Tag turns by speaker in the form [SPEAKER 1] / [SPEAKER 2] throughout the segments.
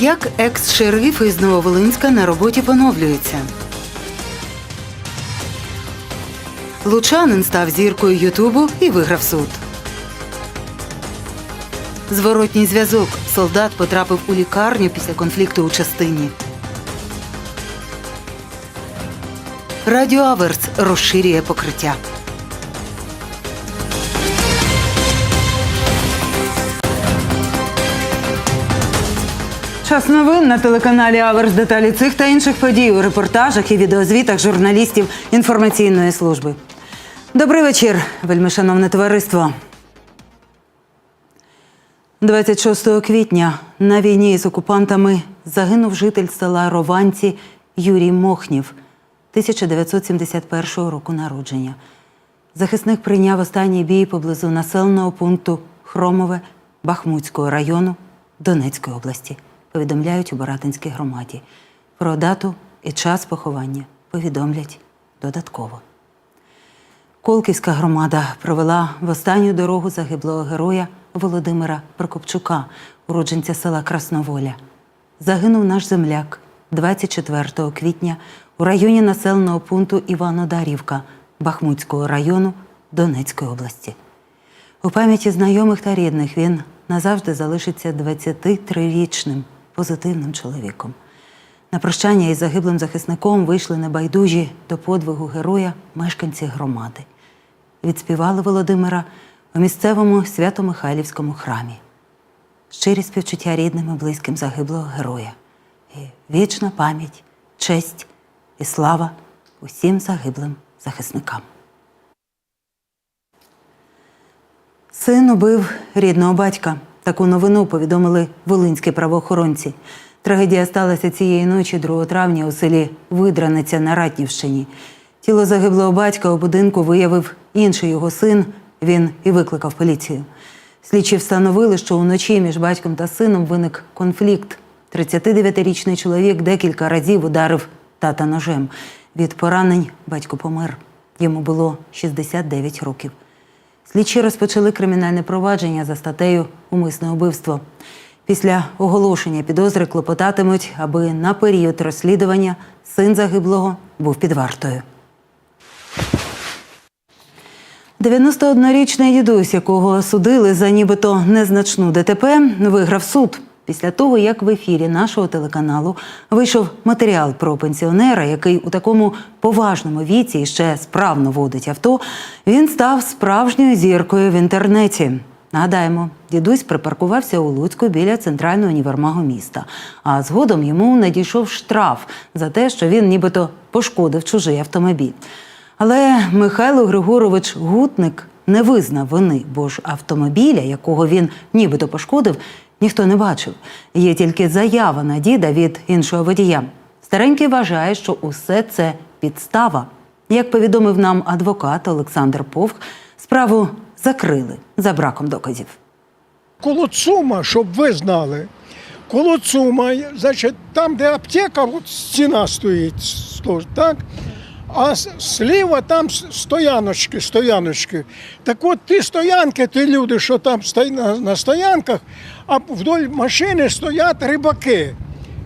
[SPEAKER 1] Як екс-шериф із Нововолинська на роботі поновлюється? Лучанин став зіркою Ютубу і виграв суд. Зворотній зв'язок. Солдат потрапив у лікарню після конфлікту у частині. Радіо Аверс розширює покриття. Час новин на телеканалі Аверс. Деталі цих та інших подій у репортажах і відеозвітах журналістів інформаційної служби. Добрий вечір, вельмишановне товариство. 26 квітня на війні з окупантами загинув житель села Рованці Юрій Мохнів 1971 року народження. Захисник прийняв останній бій поблизу населеного пункту Хромове Бахмутського району Донецької області. Повідомляють у Боратинській громаді. Про дату і час поховання повідомлять додатково. Колківська громада провела в останню дорогу загиблого героя Володимира Прокопчука, уродженця села Красноволя. Загинув наш земляк 24 квітня у районі населеного пункту Іванодарівка Бахмутського району Донецької області. У пам'яті знайомих та рідних він назавжди залишиться 23-річним позитивним чоловіком. На прощання із загиблим захисником вийшли небайдужі до подвигу героя мешканці громади. Відспівали Володимира у місцевому Свято-Михайлівському храмі. Щирі співчуття рідним і близьким загиблого героя. І вічна пам'ять, честь і слава усім загиблим захисникам. Син убив рідного батька. Таку новину повідомили волинські правоохоронці. Трагедія сталася цієї ночі, 2 травня, у селі Видраниця на Ратнівщині. Тіло загиблого батька у будинку виявив інший його син. Він і викликав поліцію. Слідчі встановили, що уночі між батьком та сином виник конфлікт. 39-річний чоловік декілька разів ударив тата ножем. Від поранень батько помер. Йому було 69 років. Слідчі розпочали кримінальне провадження за статтею Умисне убивство. Після оголошення підозри клопотатимуть, аби на період розслідування син загиблого був під вартою. 91-річний дідусь, якого судили за нібито незначну ДТП, виграв суд. Після того, як в ефірі нашого телеканалу вийшов матеріал про пенсіонера, який у такому поважному віці ще справно водить авто, він став справжньою зіркою в інтернеті. Нагадаємо, дідусь припаркувався у Луцьку біля центрального універмагу міста. А згодом йому надійшов штраф за те, що він нібито пошкодив чужий автомобіль. Але Михайло Григорович Гутник не визнав вини, бо ж автомобіля, якого він нібито пошкодив, ніхто не бачив. Є тільки заява на діда від іншого водія. Старенький вважає, що усе це підстава. Як повідомив нам адвокат Олександр Повх, справу закрили за браком доказів.
[SPEAKER 2] Коло ЦУМа, щоб ви знали. Коло ЦУМа, значить, там, де аптека, от стіна стоїть, так? А с- зліва там стояночки, стояночки. Так от ті стоянки, ті люди, що там на, стоянках, а вдоль машини стоять рибаки.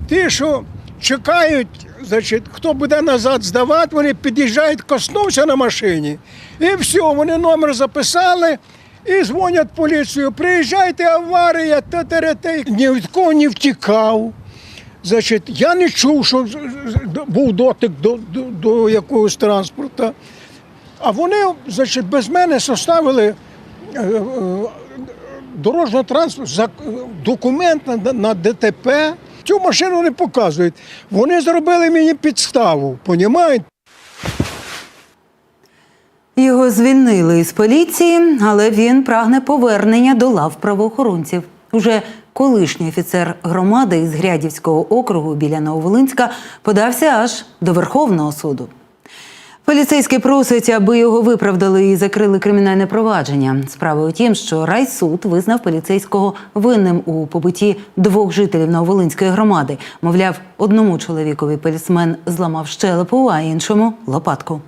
[SPEAKER 2] Ті, що чекають, значить, хто буде назад здавати, вони під'їжджають, коснувся на машині. І все, вони номер записали і дзвонять поліцію. Приїжджайте, аварія, та те Ні від кого не втікав. Значить, я не чув, що був дотик до, до, до якогось транспорту. А вони, значить, без мене составили е, е, дорожньо транспорт, документ на, на ДТП. Цю машину не показують. Вони зробили мені підставу, понімаєте?
[SPEAKER 1] Його звільнили із поліції, але він прагне повернення до лав правоохоронців. Уже колишній офіцер громади із Грядівського округу біля Нововолинська подався аж до Верховного суду. Поліцейські просять, аби його виправдали і закрили кримінальне провадження. Справа у тім, що райсуд визнав поліцейського винним у побитті двох жителів Нововолинської громади. Мовляв, одному чоловікові полісмен зламав щелепу, а іншому лопатку.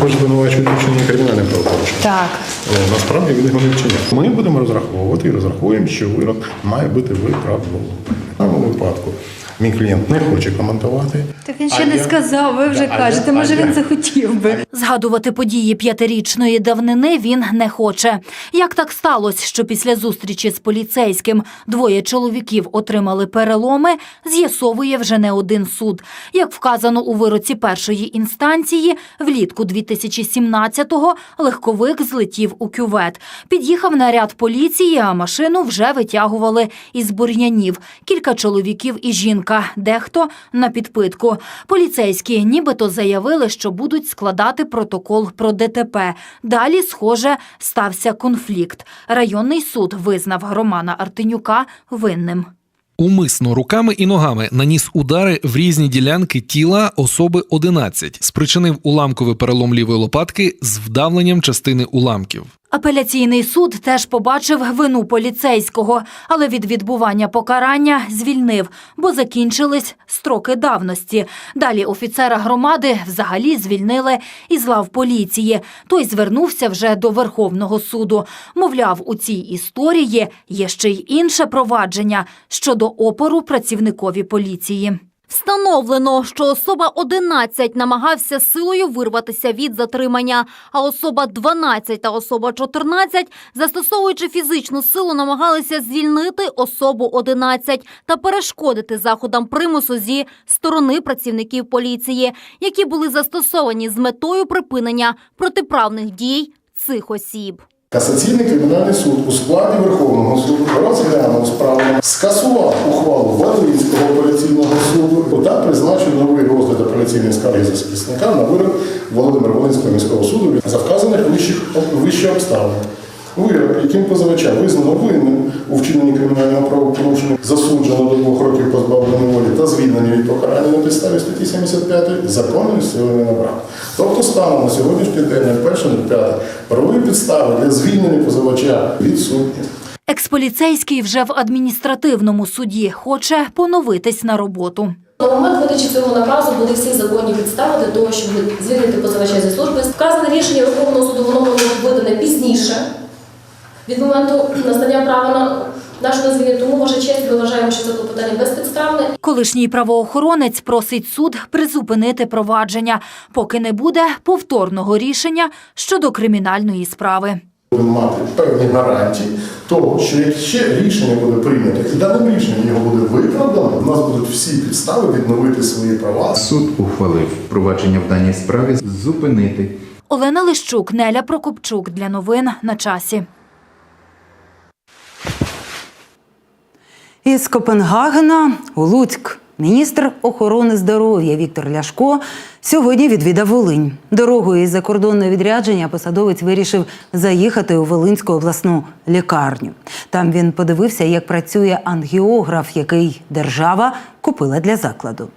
[SPEAKER 3] Хоч звинувачують вчинення кримінальне правопорушення.
[SPEAKER 1] Так,
[SPEAKER 3] насправді він його не вчиняв. Ми будемо розраховувати і розраховуємо, що вирок має бути виправданий. В даному випадку мій клієнт не хоче коментувати.
[SPEAKER 4] Так він ще не сказав, ви вже
[SPEAKER 3] А я-
[SPEAKER 4] кажете,
[SPEAKER 3] а
[SPEAKER 4] може
[SPEAKER 3] я-
[SPEAKER 4] він захотів би.
[SPEAKER 5] Згадувати події п'ятирічної давнини він не хоче. Як так сталося, що після зустрічі з поліцейським двоє чоловіків отримали переломи, з'ясовує вже не один суд. Як вказано у вироці першої інстанції, влітку 2017-го легковик злетів у кювет. Під'їхав наряд поліції, а машину вже витягували із бур'янів. Кілька чоловіків і жінка, дехто на підпитку. Поліцейські нібито заявили, що будуть складати протокол про ДТП. Далі, схоже, стався конфлікт. Районний суд визнав Романа Артенюка винним.
[SPEAKER 6] Умисно руками і ногами наніс удари в різні ділянки тіла особи 11, спричинив уламковий перелом лівої лопатки з вдавленням частини уламків.
[SPEAKER 5] Апеляційний суд теж побачив вину поліцейського, але від відбування покарання звільнив, бо закінчились строки давності. Далі офіцера громади взагалі звільнили із лав поліції. Той звернувся вже до Верховного суду. Мовляв, у цій історії є ще й інше провадження щодо опору працівникові поліції.
[SPEAKER 7] Встановлено, що особа 11 намагався силою вирватися від затримання, а особа 12 та особа 14, застосовуючи фізичну силу, намагалися звільнити особу 11 та перешкодити заходам примусу зі сторони працівників поліції, які були застосовані з метою припинення протиправних дій цих осіб.
[SPEAKER 3] Касаційний кримінальний суд у складі Верховного суду розглянув справу, скасував ухвалу Волинського апеляційного суду та призначив новий розгляд апеляційної скарги захисника на вирок Володимира Волинського міського суду за вказаних вищих обставин. Вирок, яким позивача визнано винним у вчиненні кримінального правопорушення, засуджено до двох років позбавлення волі та звільнення від покарання на підставі статті 75 законної сили не набрав. Тобто станом на сьогоднішній день, перше, на п'яте, правові підстави для звільнення позивача відсутні.
[SPEAKER 5] Експоліцейський вже в адміністративному суді хоче поновитись на роботу.
[SPEAKER 8] На момент видачі цього наказу були всі законні підстави для того, щоб звільнити позивача зі служби. Вказане рішення Верховного суду воно було видане пізніше від моменту настання права на нашого звільнення. Тому, ваша честь, ми вважаємо, що це клопотання безпідставне
[SPEAKER 5] Колишній правоохоронець просить суд призупинити провадження, поки не буде повторного рішення щодо кримінальної справи.
[SPEAKER 3] Будемо мати певні гарантії того, що якщо рішення буде прийнято, і даним рішенням його буде виправдано, у нас будуть всі підстави відновити свої права.
[SPEAKER 9] Суд ухвалив провадження в даній справі зупинити.
[SPEAKER 5] Олена Лищук, Неля Прокопчук для новин на часі. Із Копенгагена у Луцьк міністр охорони здоров'я Віктор Ляшко сьогодні відвідав Волинь. Дорогою із закордонного відрядження посадовець вирішив заїхати у Волинську обласну лікарню. Там він подивився, як працює ангіограф, який держава купила для закладу.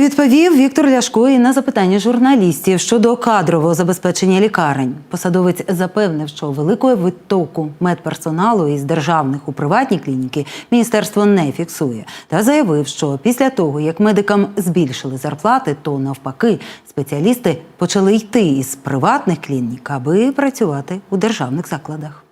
[SPEAKER 5] Відповів Віктор Ляшко і на запитання журналістів щодо кадрового забезпечення лікарень. Посадовець запевнив, що великого відтоку медперсоналу із державних у приватні клініки міністерство не фіксує. Та заявив, що після того, як медикам збільшили зарплати, то навпаки спеціалісти почали йти із приватних клінік, аби працювати у державних закладах.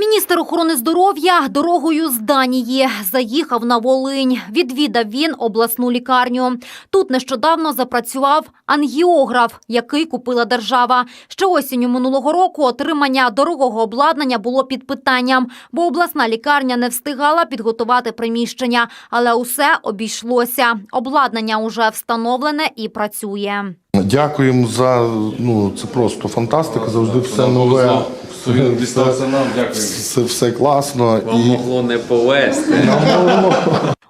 [SPEAKER 7] Міністр охорони здоров'я дорогою з Данії заїхав на Волинь. Відвідав він обласну лікарню. Тут нещодавно запрацював ангіограф, який купила держава. Ще осінню минулого року отримання дорогого обладнання було під питанням, бо обласна лікарня не встигала підготувати приміщення, але усе обійшлося. Обладнання уже встановлене і працює.
[SPEAKER 10] Дякуємо за ну це просто фантастика. Завжди все нове.
[SPEAKER 11] Він дістався нам, дякую.
[SPEAKER 10] Все, все класно
[SPEAKER 11] Вам
[SPEAKER 10] і
[SPEAKER 11] могло не повезти.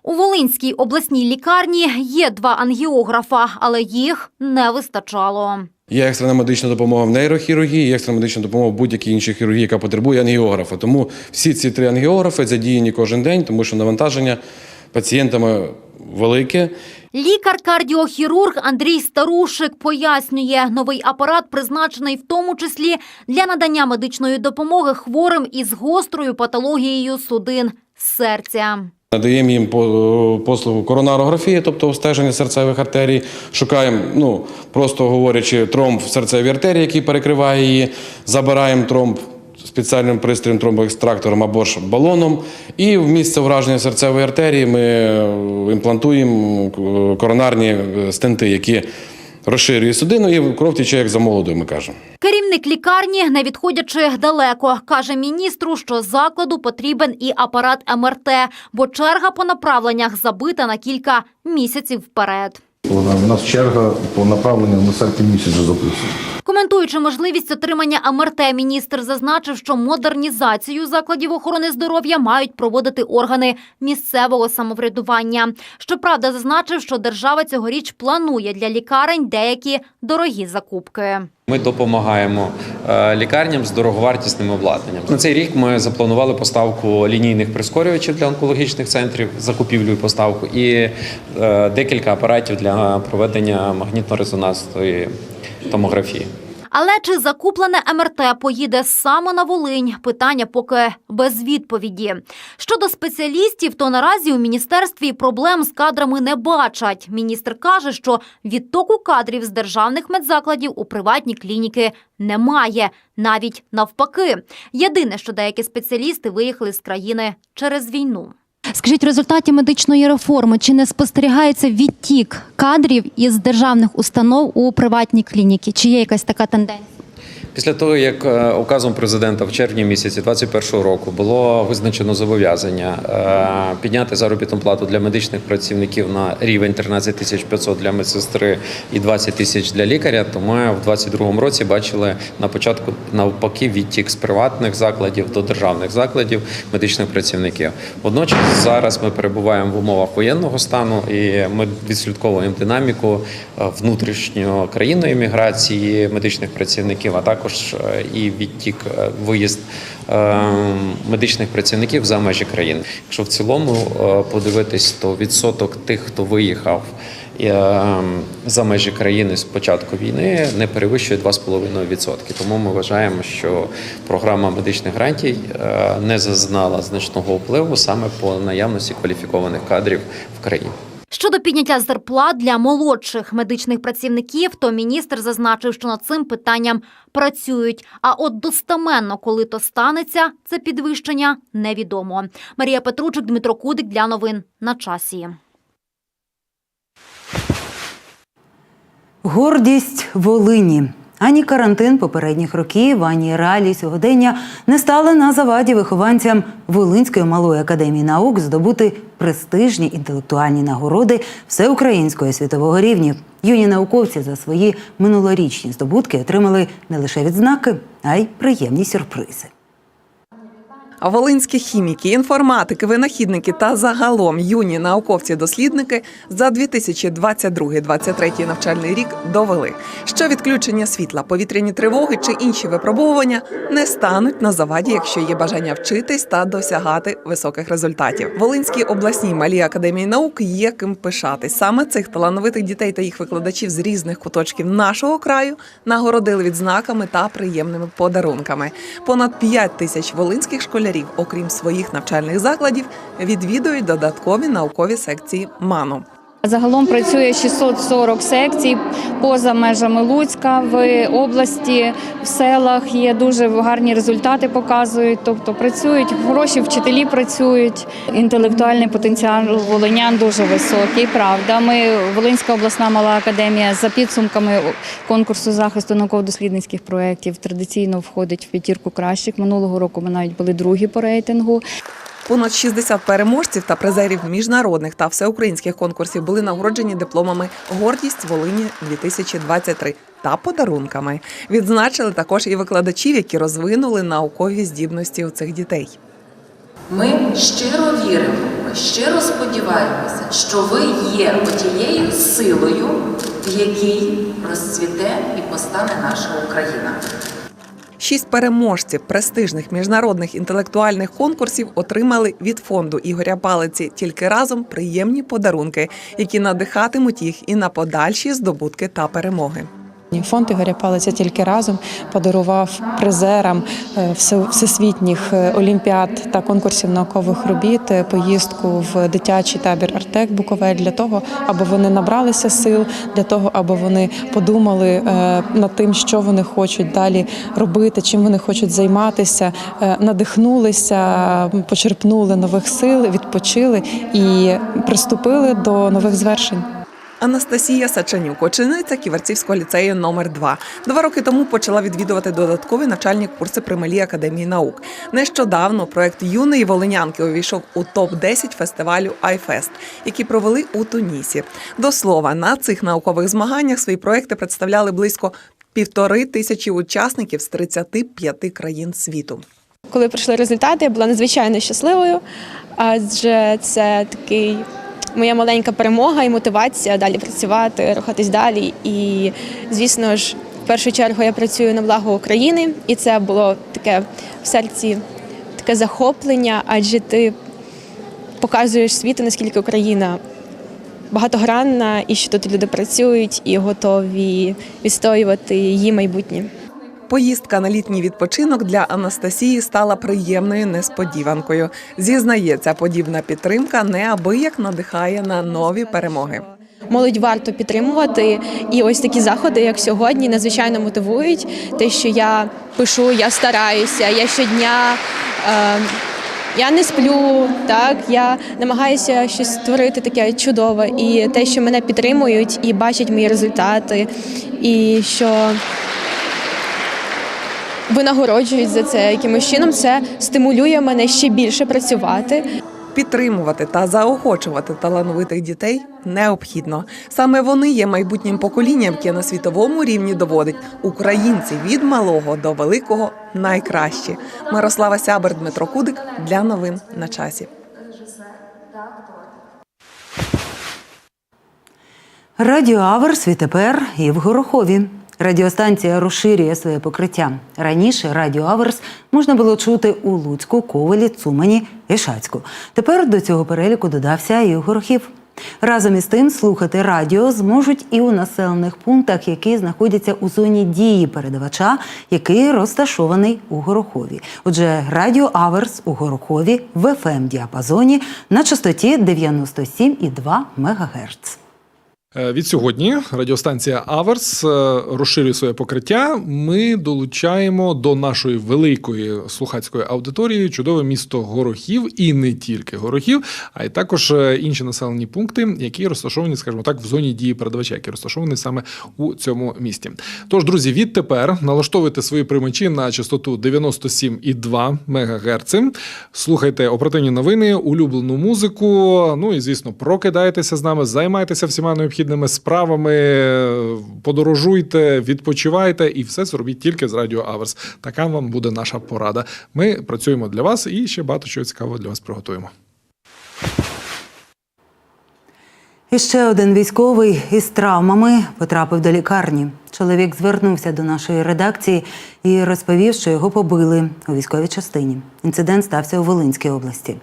[SPEAKER 7] У Волинській обласній лікарні є два ангіографа, але їх не вистачало.
[SPEAKER 11] Є екстрена медична допомога в нейрохірургії, є екстрена медична допомога в будь-якій іншій хірургії, яка потребує ангіографа. Тому всі ці три ангіографи задіяні кожен день, тому що навантаження пацієнтами велике.
[SPEAKER 7] Лікар-кардіохірург Андрій Старушик пояснює, новий апарат призначений в тому числі для надання медичної допомоги хворим із гострою патологією судин серця.
[SPEAKER 11] Надаємо їм по- послугу коронарографії, тобто обстеження серцевих артерій. Шукаємо, ну просто говорячи, тромб в серцевій артерії, який перекриває її. Забираємо тромб спеціальним пристроєм тромбоекстрактором або ж балоном. І в місце враження серцевої артерії ми е, імплантуємо е, коронарні е, стенти, які розширюють судину, і кров тече як за молодою, ми кажемо.
[SPEAKER 7] Керівник лікарні, не відходячи далеко, каже міністру, що закладу потрібен і апарат МРТ, бо черга по направленнях забита на кілька місяців вперед.
[SPEAKER 10] У нас черга по направленню на серпень місяць вже записана.
[SPEAKER 7] Коментуючи можливість отримання МРТ, міністр зазначив, що модернізацію закладів охорони здоров'я мають проводити органи місцевого самоврядування. Щоправда, зазначив, що держава цьогоріч планує для лікарень деякі дорогі закупки.
[SPEAKER 12] Ми допомагаємо е, лікарням з дороговартісним обладнанням. На цей рік ми запланували поставку лінійних прискорювачів для онкологічних центрів, закупівлю і поставку, і е, декілька апаратів для проведення магнітно-резонансної томографії.
[SPEAKER 7] Але чи закуплене МРТ поїде саме на Волинь? Питання поки без відповіді. Щодо спеціалістів, то наразі у міністерстві проблем з кадрами не бачать. Міністр каже, що відтоку кадрів з державних медзакладів у приватні клініки немає, навіть навпаки. Єдине, що деякі спеціалісти виїхали з країни через війну.
[SPEAKER 13] Скажіть, в результаті медичної реформи чи не спостерігається відтік кадрів із державних установ у приватні клініки? Чи є якась така тенденція?
[SPEAKER 12] Після того, як е, указом президента в червні місяці 2021 року було визначено зобов'язання е, підняти заробітну плату для медичних працівників на рівень 13 тисяч 500 для медсестри і 20 тисяч для лікаря, то ми в 2022 році бачили на початку навпаки відтік з приватних закладів до державних закладів медичних працівників. Водночас зараз ми перебуваємо в умовах воєнного стану і ми відслідковуємо динаміку е, внутрішньої країнної міграції медичних працівників, а також е, і відтік е, виїзд е, медичних працівників за межі країни. Якщо в цілому подивитись, то відсоток тих, хто виїхав за межі країни з початку війни, не перевищує 2,5%. Тому ми вважаємо, що програма медичних гарантій е, не зазнала значного впливу саме по наявності кваліфікованих кадрів в країні.
[SPEAKER 7] Щодо підняття зарплат для молодших медичних працівників, то міністр зазначив, що над цим питанням працюють. А от достеменно, коли то станеться, це підвищення невідомо. Марія Петручик, Дмитро Кудик для новин на часі.
[SPEAKER 1] Гордість Волині. Ані карантин попередніх років, ані реалії сьогодення не стали на заваді вихованцям Волинської малої академії наук здобути престижні інтелектуальні нагороди всеукраїнського світового рівня. Юні науковці за свої минулорічні здобутки отримали не лише відзнаки, а й приємні сюрпризи.
[SPEAKER 14] Волинські хіміки, інформатики, винахідники та загалом юні науковці-дослідники за 2022-2023 навчальний рік довели, що відключення світла, повітряні тривоги чи інші випробовування не стануть на заваді, якщо є бажання вчитись та досягати високих результатів. Волинській обласній малій академії наук є ким пишатись. Саме цих талановитих дітей та їх викладачів з різних куточків нашого краю нагородили відзнаками та приємними подарунками. Понад 5 тисяч волинських школярів, окрім своїх навчальних закладів, відвідують додаткові наукові секції МАНу.
[SPEAKER 13] Загалом працює 640 секцій поза межами Луцька в області, в селах є дуже гарні результати, показують. Тобто працюють хороші вчителі, працюють. Інтелектуальний потенціал волинян дуже високий. Правда, ми Волинська обласна мала академія за підсумками конкурсу захисту науково-дослідницьких проєктів традиційно входить в п'ятірку кращих. Минулого року ми навіть були другі по рейтингу.
[SPEAKER 14] Понад 60 переможців та призерів міжнародних та всеукраїнських конкурсів були нагороджені дипломами Гордість Волині 2023 та подарунками. Відзначили також і викладачів, які розвинули наукові здібності у цих дітей.
[SPEAKER 4] Ми щиро віримо, ми щиро сподіваємося, що ви є отією силою, в якій розцвіте і постане наша Україна.
[SPEAKER 14] Шість переможців престижних міжнародних інтелектуальних конкурсів отримали від фонду Ігоря Палиці тільки разом приємні подарунки, які надихатимуть їх і на подальші здобутки та перемоги.
[SPEAKER 13] Фонд Ігоря Палиця тільки разом подарував призерам е, всесвітніх е, олімпіад та конкурсів наукових робіт е, поїздку в дитячий табір Артек Буковель для того, аби вони набралися сил, для того, аби вони подумали над тим, що вони хочуть далі робити, чим вони хочуть займатися, надихнулися, почерпнули нових сил, відпочили і приступили до нових звершень.
[SPEAKER 14] Анастасія Сачанюк, учениця Ківерцівського ліцею номер 2 Два роки тому почала відвідувати додаткові навчальні курси при Малій академії наук. Нещодавно проект юної волинянки увійшов у топ 10 фестивалю iFest, які провели у Тунісі. До слова, на цих наукових змаганнях свої проекти представляли близько півтори тисячі учасників з 35 країн світу.
[SPEAKER 13] Коли прийшли результати, я була надзвичайно щасливою, адже це такий моя маленька перемога і мотивація далі працювати, рухатись далі. І, звісно ж, в першу чергу я працюю на благо України, і це було таке в серці таке захоплення, адже ти показуєш світу, наскільки Україна багатогранна, і що тут люди працюють і готові відстоювати її майбутнє.
[SPEAKER 14] Поїздка на літній відпочинок для Анастасії стала приємною несподіванкою. Зізнається, подібна підтримка неабияк надихає на нові перемоги.
[SPEAKER 13] Молодь варто підтримувати, і ось такі заходи, як сьогодні, надзвичайно мотивують. Те, що я пишу, я стараюся, я щодня. Е, я не сплю, так я намагаюся щось створити таке чудове, і те, що мене підтримують і бачать мої результати, і що винагороджують за це якимось чином, це стимулює мене ще більше працювати.
[SPEAKER 14] Підтримувати та заохочувати талановитих дітей необхідно. Саме вони є майбутнім поколінням, яке на світовому рівні доводить українці від малого до великого найкращі. Мирослава Сябер, Дмитро Кудик для новин на часі.
[SPEAKER 1] Радіо Аверс відтепер і в Горохові. Радіостанція розширює своє покриття. Раніше Радіо Аверс можна було чути у Луцьку, Ковелі, Цумані і Шацьку. Тепер до цього переліку додався і Горохів. Разом із тим слухати радіо зможуть і у населених пунктах, які знаходяться у зоні дії передавача, який розташований у Горохові. Отже, радіо Аверс у Горохові в fm діапазоні на частоті 97,2 МГц.
[SPEAKER 6] Е, Від сьогодні радіостанція Аверс е, розширює своє покриття. Ми долучаємо до нашої великої слухацької аудиторії чудове місто Горохів і не тільки Горохів, а й також е, інші населені пункти, які розташовані, скажімо так, в зоні дії передавача, які розташовані саме у цьому місті. Тож, друзі, відтепер налаштовуйте свої приймачі на частоту 97,2 МГц. Слухайте оперативні новини, улюблену музику. Ну і звісно, прокидайтеся з нами, займайтеся всіма необхідними справами, подорожуйте, відпочивайте і все це робіть тільки з Радіо Аверс. Така вам буде наша порада. Ми працюємо для вас і ще багато чого цікавого для вас приготуємо.
[SPEAKER 1] І ще один військовий із травмами потрапив до лікарні. Чоловік звернувся до нашої редакції і розповів, що його побили у військовій частині. Інцидент стався у Волинській області.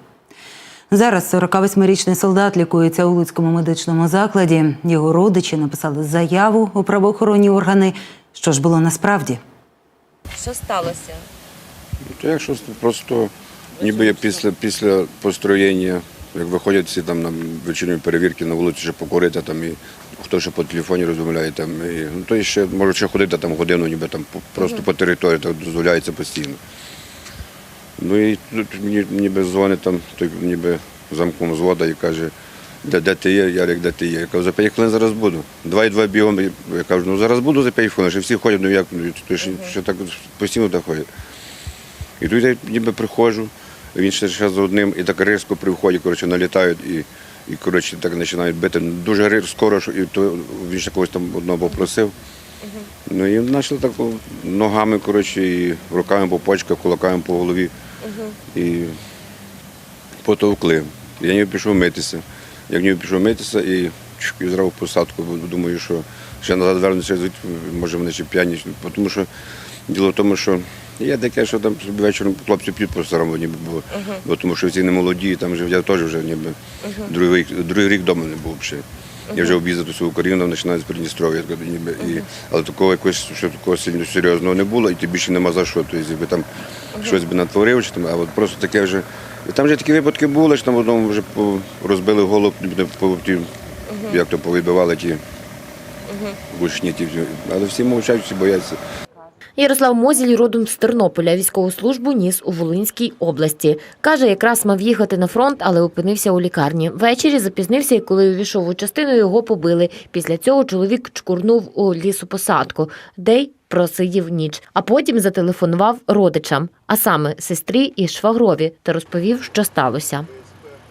[SPEAKER 1] Зараз 48-річний солдат лікується у Луцькому медичному закладі. Його родичі написали заяву у правоохоронні органи. Що ж було насправді?
[SPEAKER 15] Що сталося?
[SPEAKER 16] То якщо просто ніби я після, після построєння, як виходять всі там на вечірні перевірки на вулиці, ще покурити там і хто ще по телефоні розмовляє там, і, ну, то ще може ще ходити там годину, ніби там просто по території, так дозволяється постійно. Ну і тут мені ніби дзвонить там, той ніби замком звода і каже, де, де ти є, Ярик, де ти є. Я кажу, за 5 хвилин зараз буду. Два і два бігом. Я кажу, ну зараз буду за 5 хвилин, ще всі ходять, ну як, ну, то ще, ще так постійно так ходять. І тут я ніби приходжу, він ще, ще за одним, і так різко при вході коротше, налітають і, і коротше, так починають бити. Дуже скоро, що- і то він ще когось там одного попросив. Ну і почали так ногами, коротше, і руками по почках, кулаками по голові. І потовкли. Я ніби пішов митися. Як ніби пішов митися і, і зразу посадку, бо думаю, що ще назад звідти, може вони ще п'яні. Тому що діло в тому, що є таке, що там вечором хлопці п'ють по старому ніби було. Бо тому що всі не молоді, там вже я теж вже ніби другий, рік- другий рік вдома не був ще. Я вже об'їздив всю Україну, починаю з Придністров'я. І, але такого якогось що такого сильно серйозного не було, і ти більше нема за що. Тобто, якби там щось би натворив, чи там, а от просто таке вже. І там вже такі випадки були, що там одному вже розбили голову, як то повибивали ті гучні ті. Але всі мовчають, всі бояться.
[SPEAKER 15] Ярослав Мозіль родом з Тернополя. Військову службу ніс у Волинській області. Каже, якраз мав їхати на фронт, але опинився у лікарні. Ввечері запізнився, і коли увійшов у частину, його побили. Після цього чоловік чкурнув у лісопосадку, де й просидів ніч. А потім зателефонував родичам, а саме сестрі і швагрові, та розповів, що сталося.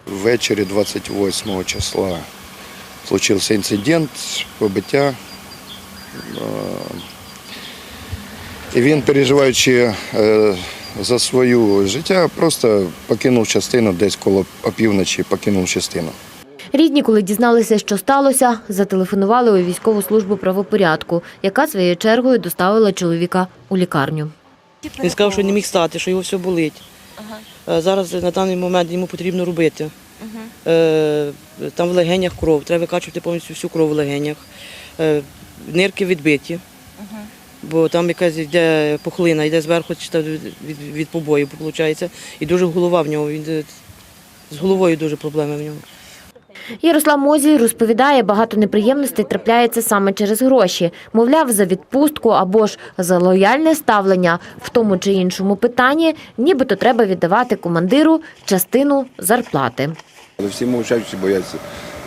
[SPEAKER 17] Ввечері 28 числа случився інцидент, побиття. І він, переживаючи е, за своє життя, просто покинув частину десь коло опівночі, покинув частину.
[SPEAKER 15] Рідні, коли дізналися, що сталося, зателефонували у військову службу правопорядку, яка своєю чергою доставила чоловіка у лікарню.
[SPEAKER 18] Він сказав, що не міг стати, що його все болить. Е, Зараз на даний момент йому потрібно робити. Е, Там в легенях кров, треба викачувати повністю всю кров в легенях. Нирки відбиті, бо там якась йде пухлина, йде зверху чи від, від, побоїв, виходить. І дуже голова в нього. Він е, з головою дуже проблеми в нього.
[SPEAKER 15] Ярослав Мозій розповідає, багато неприємностей трапляється саме через гроші. Мовляв, за відпустку або ж за лояльне ставлення в тому чи іншому питанні, нібито треба віддавати командиру частину зарплати.
[SPEAKER 16] Але всі мовчать, всі бояться.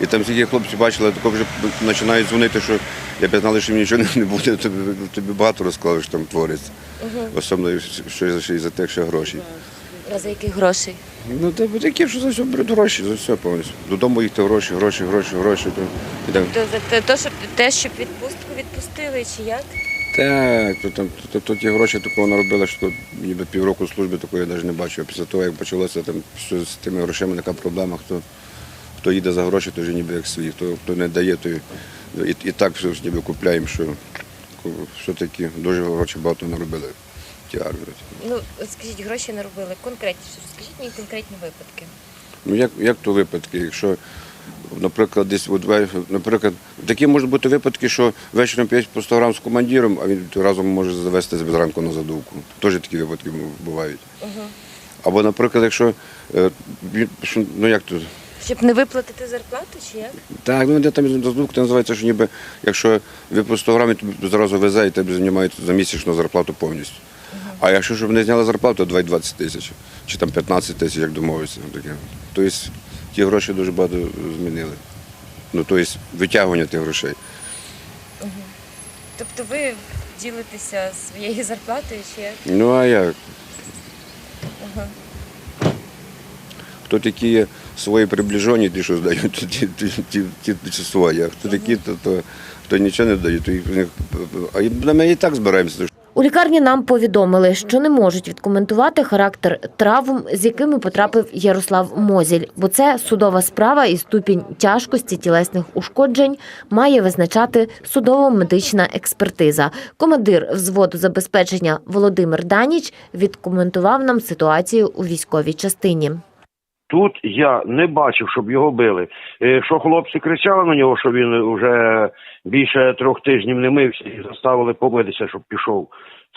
[SPEAKER 16] І там всі хлопці бачили, тако вже починають дзвонити, що я б знали, що мені нічого не буде, тобі, тобі багато розказали, що там твориться. Особливо, що за, що за тих ще грошей.
[SPEAKER 15] А за яких грошей?
[SPEAKER 16] Ну, та такі, що за все беруть гроші, за все повністю. Додому їхати гроші, гроші, гроші, гроші. То, і там,
[SPEAKER 15] То, щоб те, щоб відпустку відпустили, чи як?
[SPEAKER 16] так, то, там, то, то, ті гроші такого наробили, що ніби півроку служби такої я навіть не бачив. Після того, як почалося там що з тими грошима, така проблема, хто, хто їде за гроші, то вже ніби як свій, хто, хто не дає, то і, і, так все ж ніби купляємо, що все-таки дуже гроші багато наробили. Ті армії.
[SPEAKER 15] Ну, скажіть, гроші не робили конкретніше. Скажіть мені конкретні випадки.
[SPEAKER 16] Ну як, як то випадки? Якщо, наприклад, десь наприклад, такі можуть бути випадки, що вечором п'ять по 100 грам з командиром, а він разом може завести з ранку на задувку. Теж такі випадки бувають. Або, наприклад, якщо е, ну як то.
[SPEAKER 15] Щоб не виплатити зарплату, чи як?
[SPEAKER 16] Так, ну де там це називається, що ніби якщо ви по 100 грамів, тобі зразу везе і тебе знімають за місячну зарплату повністю. А якщо щоб не зняли зарплату, то 2,20 тисяч чи там 15 тисяч, як домовиться. Тобто ті гроші дуже багато змінили. Ну, тобто витягування тих грошей.
[SPEAKER 15] Тобто ви ділитеся своєю зарплатою, чи як?
[SPEAKER 16] Ну а як? Хто такі є свої приближені, ті, що здають, то ті, ті, ті, ті, а хто такі, то, то хто нічого не то їх, а ми і так збираємося.
[SPEAKER 15] У лікарні нам повідомили, що не можуть відкоментувати характер травм, з якими потрапив Ярослав Мозіль, бо це судова справа і ступінь тяжкості тілесних ушкоджень має визначати судово-медична експертиза. Командир взводу забезпечення Володимир Даніч відкоментував нам ситуацію у військовій частині.
[SPEAKER 19] Тут я не бачив, щоб його били. Е, Що хлопці кричали на нього, що він вже більше трьох тижнів не мився і заставили побитися, щоб пішов.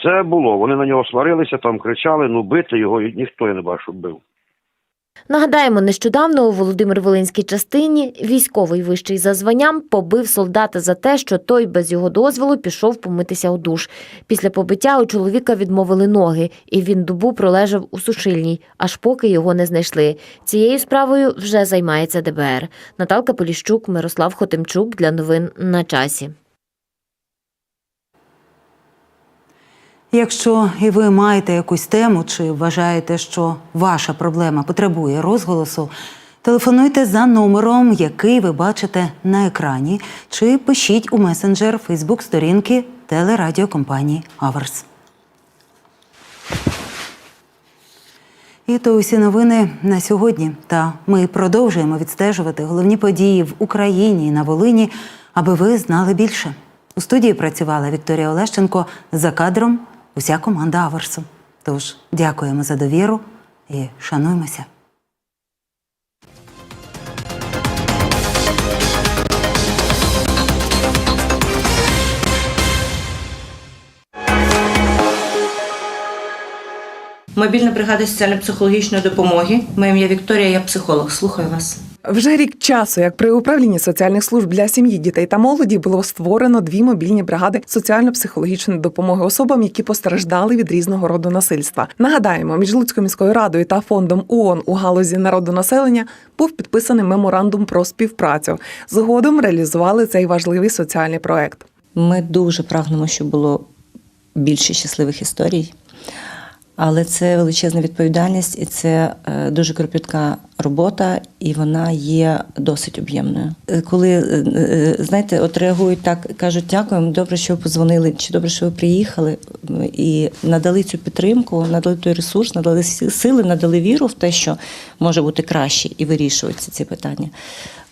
[SPEAKER 19] Це було. Вони на нього сварилися, там кричали, ну бити його ніхто я не бачив, щоб бив.
[SPEAKER 15] Нагадаємо, нещодавно у Володимир Волинській частині військовий вищий за званням побив солдата за те, що той без його дозволу пішов помитися у душ. Після побиття у чоловіка відмовили ноги, і він добу пролежав у сушильній, аж поки його не знайшли. Цією справою вже займається ДБР. Наталка Поліщук, Мирослав Хотимчук для новин на часі.
[SPEAKER 1] Якщо і ви маєте якусь тему чи вважаєте, що ваша проблема потребує розголосу, телефонуйте за номером, який ви бачите на екрані, чи пишіть у месенджер Фейсбук сторінки телерадіокомпанії Аверс. І то усі новини на сьогодні. Та ми продовжуємо відстежувати головні події в Україні і на Волині, аби ви знали більше. У студії працювала Вікторія Олещенко за кадром уся команда Аверсу. Тож дякуємо за довіру і шануємося.
[SPEAKER 20] Мобільна бригада соціально-психологічної допомоги. Моє ім'я Вікторія, я психолог. Слухаю вас.
[SPEAKER 14] Вже рік часу, як при управлінні соціальних служб для сім'ї, дітей та молоді було створено дві мобільні бригади соціально-психологічної допомоги особам, які постраждали від різного роду насильства. Нагадаємо, між Луцькою міською радою та фондом ООН у галузі народонаселення був підписаний меморандум про співпрацю. Згодом реалізували цей важливий соціальний проект.
[SPEAKER 20] Ми дуже прагнемо, щоб було більше щасливих історій. Але це величезна відповідальність, і це е, дуже кропітка робота, і вона є досить об'ємною. Е, Коли е, знаєте, от реагують так, кажуть, дякуємо, добре, що ви позвонили, чи добре, що ви приїхали, і надали цю підтримку, надали той ресурс, надали сили, надали віру в те, що може бути краще, і вирішуються ці питання.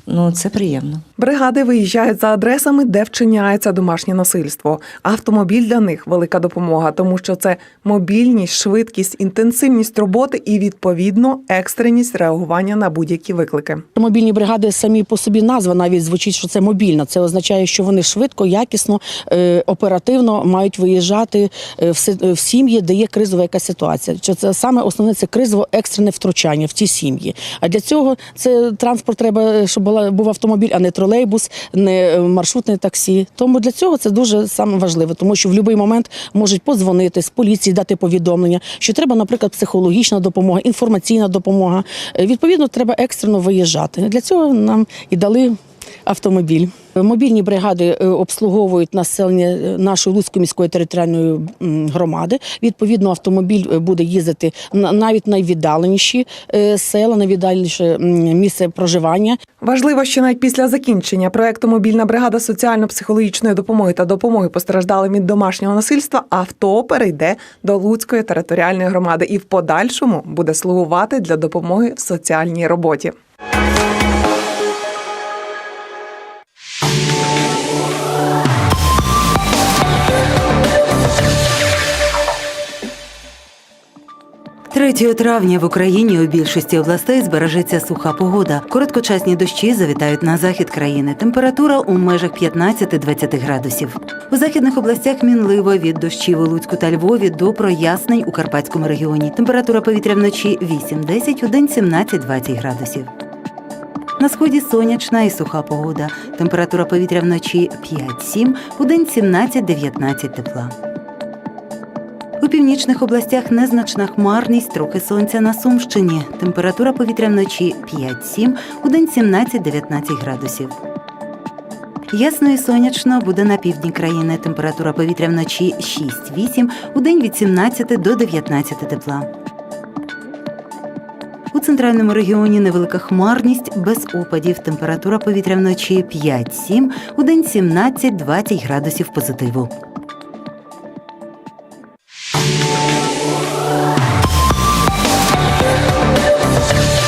[SPEAKER 20] Ну це приємно.
[SPEAKER 14] Бригади виїжджають за адресами, де вчиняється домашнє насильство. Автомобіль для них велика допомога, тому що це мобільність, швидкість, інтенсивність роботи і відповідно екстреність реагування на будь-які виклики.
[SPEAKER 21] Мобільні бригади самі по собі назва навіть звучить, що це мобільна. Це означає, що вони швидко, якісно, е, оперативно мають виїжджати е, в сім'ї, де є кризова якась ситуація. Що це саме основне це кризово екстрене втручання в ці сім'ї. А для цього це транспорт треба, щоб була був автомобіль, а не тролейбус, не е, маршрутне таксі. Тому для цього це дуже саме важливо, тому що в будь-який момент можуть подзвонити з поліції, дати повідомлення, що треба, наприклад, психологічна допомога, інформаційна допомога. Е, Відповідно, треба екстрено виїжджати. Для цього нам і дали автомобіль. Мобільні бригади е, обслуговують населення е, нашої Луцької міської територіальної громади. Відповідно, автомобіль е, буде їздити на навіть найвіддаленіші села, найвіддаленіше місце проживання.
[SPEAKER 14] Важливо, що навіть після закінчення проекту Мобільна бригада соціально-психологічної допомоги та допомоги постраждалим від домашнього насильства авто перейде до Луцької територіальної громади і в подальшому буде слугувати для допомоги в соціальній роботі.
[SPEAKER 1] Третього травня в Україні у більшості областей збережеться суха погода. Короткочасні дощі завітають на захід країни. Температура у межах 15-20 градусів. У західних областях мінливо від дощів у Луцьку та Львові до прояснень у Карпатському регіоні. Температура повітря вночі 8-10, у день 17-20 градусів. На сході сонячна і суха погода. Температура повітря вночі 5-7, у день 17-19 тепла. Північних областях незначна хмарність, трохи сонця на Сумщині. Температура повітря вночі 5-7, у день 17-19 градусів. Ясно і сонячно буде на півдні країни. Температура повітря вночі 6-8, у день від 17 до 19 тепла. У центральному регіоні невелика хмарність без опадів. Температура повітря вночі 5-7, у день 17-20 градусів позитиву.